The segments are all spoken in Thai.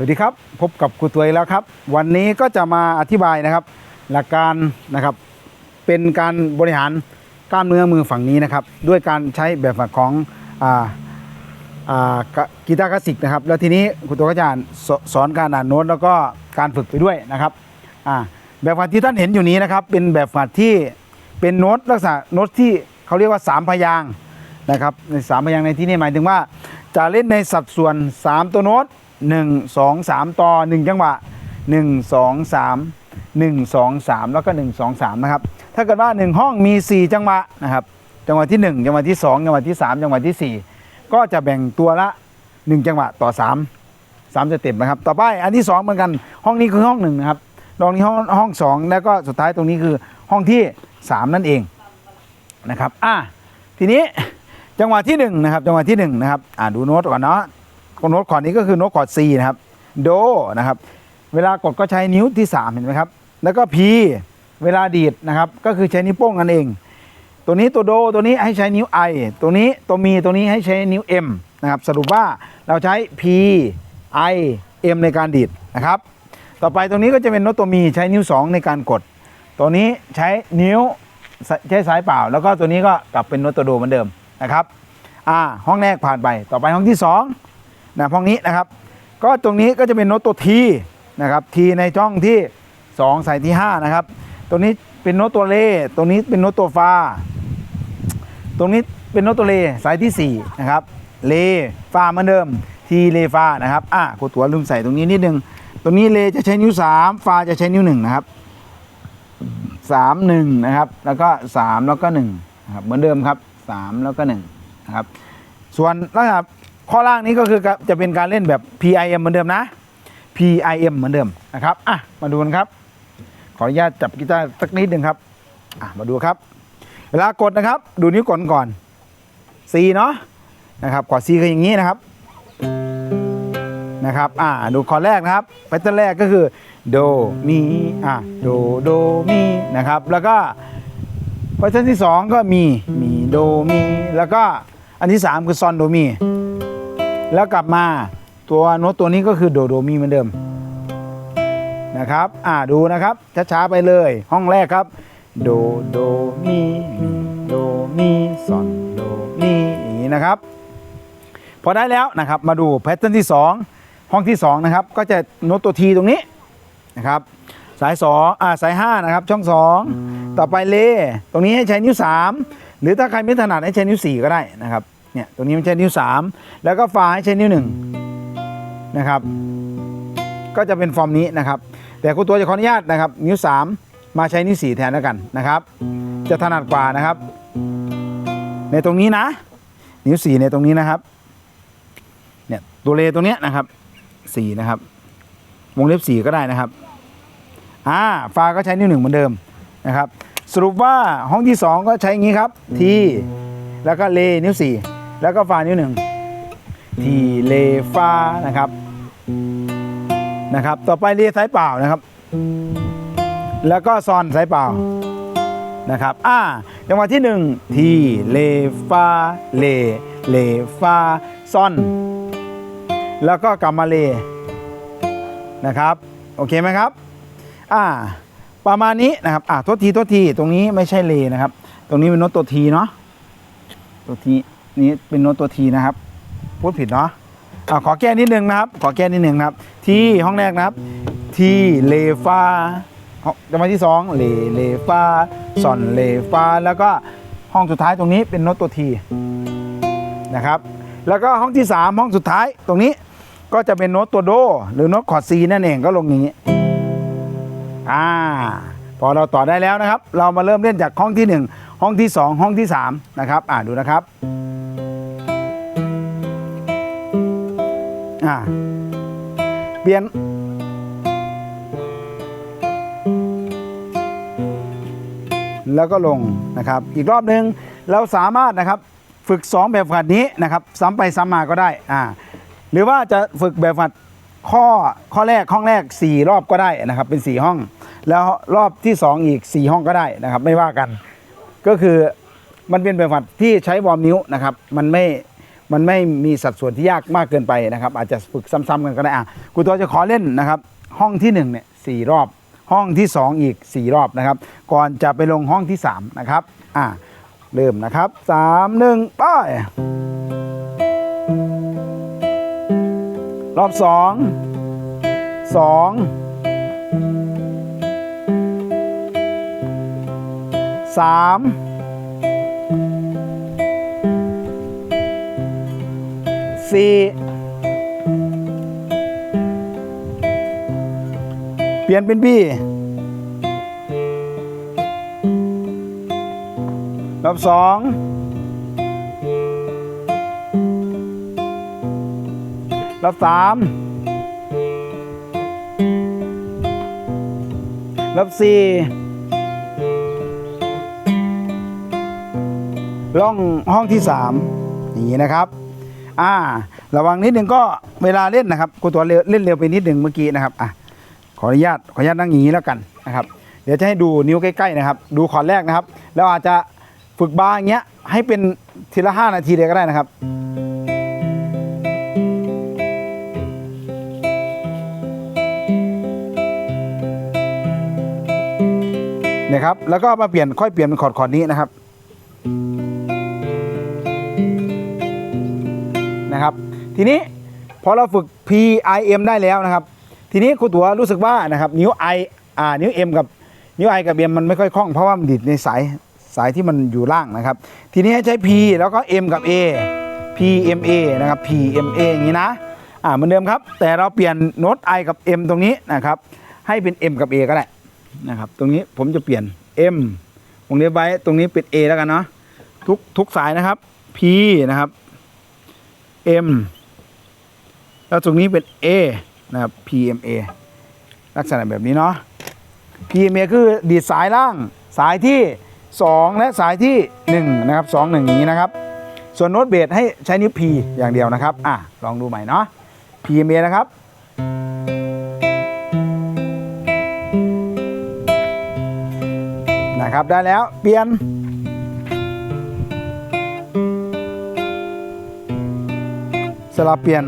สวัสดีครับ พบกับครูตัวยแล้วครับ วันนี้ก็จะมาอธิบายนะครับ หลักการนะครับเป็นการบริหารกล้ามเนื้อมือฝั่งนี้นะครับ ด้วยการใช้แบบฝึกของอ่าอ่ากีตาร์คลาสสิกนะครับ แล้วทีนี้ครูตัวก็จะอ่านสสอนการอ่านโน้ตแล้วก็การฝึกไปด้วยนะครับอ่าแบบฝึกที่ท่านเห็นอยู่นี้นะครับ เป็นแบบฝึกที่เป็นโน้ตลักษณะโน้ตที่เขาเรียกว่าสามพยางค์ นะครับในสามพยางค์ในที่นี้หมายถึงว่า จะเล่นในสัดส่วน 3 ตัวโน้ต1 2 3 ต่อ 1 จังหวะ 1 2 3 1 2 3 แล้วก็ 1 2 3 นะครับ ถ้าเกิดว่า 1 ห้องมี 4 จังหวะนะครับ จังหวะที่ 1 จังหวะที่ 2 จังหวะที่ 3 จังหวะที่ 4 ก็จะแบ่งตัวละ 1 จังหวะต่อ 3 3จะเต็มนะครับ ต่อไปอันที่ 2 เหมือนกัน ห้องนี้คือห้องหนึ่งนะครับตรงนี้ห้องห้องสองแล้วก็สุดท้ายตรงนี้คือห้องที่ 3 นั่นเองนะครับ อะทีนี้ จังหวะที่หนึ่งนะครับจังหวะที่หนึ่งนะครับอ่าดูโน้ตก่อนเนาะโน้ตคอร์ดนี้ก็คือโน้ตคอร์ด C นะครับโดนะครับ เวลากดก็ใช้นิ้วที่ 3 เห็นไหมครับ แล้วก็ P เวลาดีดนะครับ ก็คือใช้นิ้วโป้งกันเอง ตัวนี้ตัวโดตัวนี้ให้ใช้นิ้ว I ตัวนี้ตัวมีตัวนี้ให้ใช้นิ้ว M นะครับสรุปว่าเราใช้ P I M ในการดีดนะครับ ต่อไปตรงนี้ก็จะเป็นโน้ตตัวมีใช้นิ้ว 2 ในการกด ตัวนี้ใช้นิ้วใช้สายเปล่า แล้วก็ตัวนี้ก็กลับเป็นโน้ตตัวโดเหมือนเดิม นะครับอ่าห้องแรกผ่านไปต่อไปห้องที่2นะห้องนี้นะครับ ก็ตรงนี้ก็จะเป็นโน้ตตัวทีนะครับทีในช่องที่2ใส่ที่ 5 นะครับ ตรงนี้เป็นโน้ตตัวเลตรงนี้เป็นโน้ตตัวฟาตรงนี้เป็นโน้ตตัวเลสายที่ 4 นะครับ เลฟาเหมือนเดิม ทีเลฟานะครับอะครูตัวลืมใส่ตรงนี้นิดนึงตรงนี้เลจะใช้นิ้ว 3 ฟาจะใช้นิ้ว1นะครับ3 1นะครับแล้วก็ 3 แล้วก็1นะครับเหมือนเดิมครับ 3 แล้วก็1นะครับส่วนลักษณะข้อล่างนี้ก็คือจะเป็นการเล่นแบบ PIM เหมือนเดิมนะ PIM เหมือนเดิมนะครับอะมาดูกันครับ ขออนุญาตจับกีตาร์สักนิดหนึ่งครับอะมาดูครับ เวลากดนะครับ ดูนิ้วกดก่อน C เนาะนะครับกด C คืออย่างนี้นะครับนะครับอ่าดูคอร์ดแรกนะครับแพทเทิร์นแรกก็คือโดมีอะโดโดมีนะครับแล้วก็แพทเทิร์นที่สองก็มีมี โดมีแล้วก็อันที่สามคือซอนโดมีแล้วกลับมาตัวโน้ตตัวนี้ก็คือโดโดมีเหมือนเดิมนะครับอ่าดูนะครับช้าๆไปเลย ห้องแรกครับโดโดมีมีโดมีซอนโดมีอย่างนี้นะครับ พอได้แล้วนะครับมาดูแพทเทิร์นที่ 2 ห้องที่2นะครับก็จะโน้ตตัวทีตรงนี้นะครับสาย2อ่าสาย5นะครับช่อง 2 ต่อไปเล ตรงนี้ให้ใช้นิ้ว 3 หรือถ้าใครไม่ถนัดให้ใช้นิ้ว 4 ก็ได้นะครับเนี่ยตรงนี้มันใช้นิ้ว 3 แล้วก็ฟาให้ใช้นิ้ว1นะครับก็จะเป็นฟอร์มนี้นะครับ แต่ครูตัวจะขออนุญาตนะครับ นิ้ว 3 มาใช้นิ้ว 4 แทนแล้วกันนะครับ จะถนัดกว่านะครับ ในตรงนี้นะ นิ้ว 4 ในตรงนี้นะครับเนี่ยตัวเลตรงเนี้ยนะครับสี่นะครับ วงเล็บสี่ก็ได้นะครับอ่าฟาก็ใช้นิ้วหนึ่งเหมือนเดิมนะครับ สรุปว่าห้องที่สองก็ใช้อย่างนี้ครับ ทีแล้วก็เลนิ้วสี่แล้วก็ฟานิ้วหนึ่งทีเลฟานะครับนะครับ ต่อไปเลสายเปล่านะครับ แล้วก็ซอนสายเปล่านะครับอ่าจังหวะที่หนึ่งทีเลฟาเลเลฟาซอน แล้วก็กลับมาเลนะครับ โอเคไหมครับอ่า ประมาณนี้นะครับอ่าโทษทีโทษทีตรงนี้ไม่ใช่เลนะครับ ตรงนี้เป็นโน้ตตัวทีเนาะตัวทีนี้เป็นโน้ตตัวทีนะครับ พูดผิดเนาะอ่าขอแก้นิดนึงนะครับ ขอแก้นิดนึงนะครับ ที่ห้องแรกนะครับ ที่เลฟาจังหวะที่สองเลเลฟาซอนเลฟาแล้วก็ห้องสุดท้ายตรงนี้เป็นโน้ตตัวทีนะครับ แล้วก็ห้องที่ 3 ห้องสุดท้ายตรงนี้ก็จะเป็นโน้ตตัวโด หรือโน้ตคอร์ดซีนั่นเองก็ลงอย่างนี้ อ่าพอเราต่อได้แล้วนะครับ เรามาเริ่มเล่นจากห้องที่ 1 ห้องที่ 2 ห้องที่3นะครับอ่าดูนะครับอ่าเปลี่ยนแล้วก็ลงนะครับ อีกรอบหนึ่งเราสามารถนะครับฝึก 2 แบบฝัดนี้นะครับ ซ้ำไปซ้ำมาก็ได้อ่าหรือว่าจะฝึกแบบฝัดข้อข้อแรกห้องแรก 4 รอบก็ได้นะครับ เป็น 4 ห้อง แล้วรอบที่ 2 อีก 4 ห้องก็ได้นะครับ ไม่ว่ากัน ก็คือมันเป็นแบบฝัดที่ใช้วอร์มนิ้วนะครับ มันไม่มันไม่มีสัดส่วนที่ยากมากเกินไปนะครับ อาจจะฝึกซ้ำๆกันก็ได้อะกูตัวจะขอเล่นนะครับ ห้องที่1เนี่ยสี่รอบ ห้องที่ 2 อีก 4 รอบนะครับ ก่อนจะไปลงห้องที่ 3 นะครับอะเริ่มนะครับ 3 1 ไป รอบ 2 2 สองสามสี่เปลี่ยนเป็นบี้รอบสองรอบสามรอบสี่ ร่องห้องที่สามอย่างนี้นะครับ อ่า ระวังนิดนึงก็เวลาเล่นนะครับกูตัวเล่นเร็วไปนิดนึงเมื่อกี้นะครับ อะ ขออนุญาต ขออนุญาตนั่งอย่างนี้แล้วกันนะครับ เดี๋ยวจะให้ดูนิ้วใกล้ๆนะครับ ดูขอนแรกนะครับ แล้วอาจจะฝึกบาร์อย่างเงี้ย ให้เป็นทีละห้านาทีเลยก็ได้นะครับนะครับ แล้วก็มาเปลี่ยนค่อยเปลี่ยนเป็นคอร์ดคอร์ดนี้นะครับ นะครับ ทีนี้พอเราฝึก P I M ได้แล้วนะครับ ทีนี้ครูตัวรู้สึกว่านะครับนิ้ว I อ่านิ้ว M กับนิ้ว I กับ M มันไม่ค่อยคล่องเพราะว่ามันดิดในสายสายที่มันอยู่ล่างนะครับ ทีนี้ให้ใช้ P แล้วก็ M กับ A P M A นะครับ P M A อย่างนี้นะอ่าเหมือนเดิมครับ แต่เราเปลี่ยนโน้ต I กับ M ตรงนี้นะครับ ให้เป็น M กับ A ก็ได้นะครับ ตรงนี้ผมจะเปลี่ยน M วงเล็บไว้ตรงนี้เป็น A แล้วกันเนาะทุกทุกสายนะครับ P นะครับ M แล้วตรงนี้เป็น A นะครับ PMA ลักษณะแบบนี้เนาะ PMA คือดีดสายล่างสายที่ 2 และสายที่ 1 นะครับ 2 1 อย่างนี้นะครับ ส่วนโน้ตเบสให้ใช้นิ้ว P อย่างเดียวนะครับ อะ ลองดูใหม่เนาะ PMA นะครับนะครับได้แล้วเปลี่ยน สลับเปลี่ยน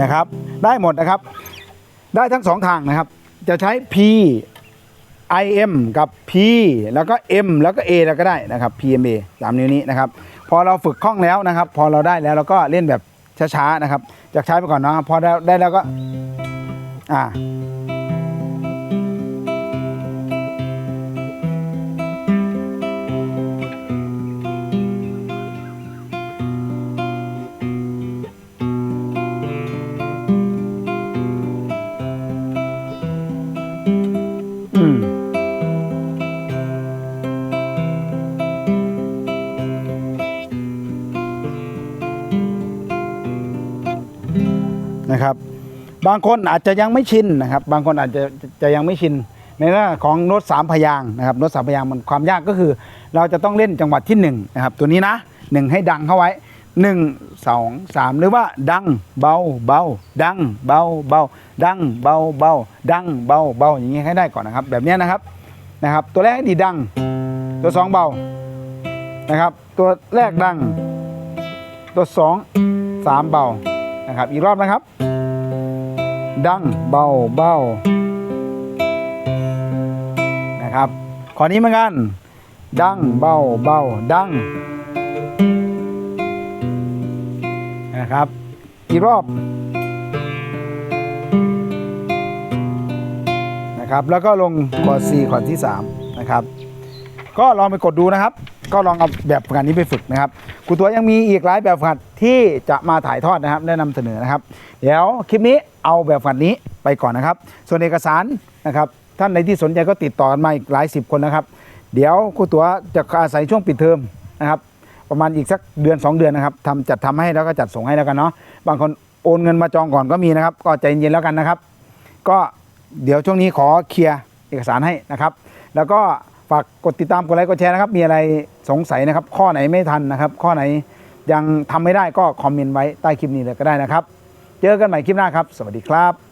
นะครับ ได้หมดนะครับ ได้ทั้งสองทางนะครับ จะใช้ P I M กับ P แล้วก็ M แล้วก็ A แล้วก็ได้นะครับ PMA ตามนิ้วนี้นะครับ พอเราฝึกคล่องแล้วนะครับ พอเราได้แล้วเราก็เล่นแบบช้าๆนะครับ จากใช้ไปก่อนเนาะพอได้ได้แล้วก็ อ่า บางคนอาจจะยังไม่ชินนะครับ บางคนอาจจะจะยังไม่ชิน ในเรื่องของโน้ตสามพยางนะครับ โน้ตสามพยางมันความยากก็คือ เราจะต้องเล่นจังหวัดที่หนึ่งนะครับตัวนี้นะหนึ่งให้ดังเข้าไว้หนึ่งสองสามหรือว่าดังเบาเบาดังเบาเบาดังเบาเบาดังเบาเบาอย่างนี้ให้ได้ก่อนนะครับ แบบนี้นะครับนะครับ ตัวแรกดีดัง ตัวสองเบานะครับ ตัวแรกดัง ตัวสองสามเบานะครับ อีกรอบนะครับ ดังเบาเบานะครับขอนี้เหมือนกัน ดังเบาเบาดังนะครับอีกรอบนะครับแล้วก็ลงคอร์ด C คอร์ดที่ 3 นะครับ ก็ลองไปกดดูนะครับ ก็ลองเอาแบบฝึกหัดนี้ไปฝึกนะครับครูตัวยังมีอีกหลายแบบฝึกหัดที่จะมาถ่ายทอดนะครับได้นำเสนอนะครับ เดี๋ยวคลิปนี้เอาแบบฝึกหัดนี้ไปก่อนนะครับ ส่วนเอกสารนะครับท่านในที่สนใจก็ติดต่อกันมาอีกหลายสิบคนนะครับ เดี๋ยวครูตัวจะอาศัยช่วงปิดเทอมนะครับ ประมาณอีกสักเดือน 2 เดือนนะครับทำจัดทำให้แล้วก็จัดส่งให้แล้วกันเนาะบางคนโอนเงินมาจองก่อนก็มีนะครับ ก็ใจเย็นๆแล้วกันนะครับ ก็เดี๋ยวช่วงนี้ขอเคลียร์เอกสารให้นะครับ แล้วก็ ฝากกดติดตามกดไลค์กดแชร์นะครับ มีอะไรสงสัยนะครับ ข้อไหนไม่ทันนะครับ ข้อไหนยังทำไม่ได้ก็คอมเมนต์ไว้ใต้คลิปนี้เลยก็ได้นะครับ เจอกันใหม่คลิปหน้าครับ สวัสดีครับ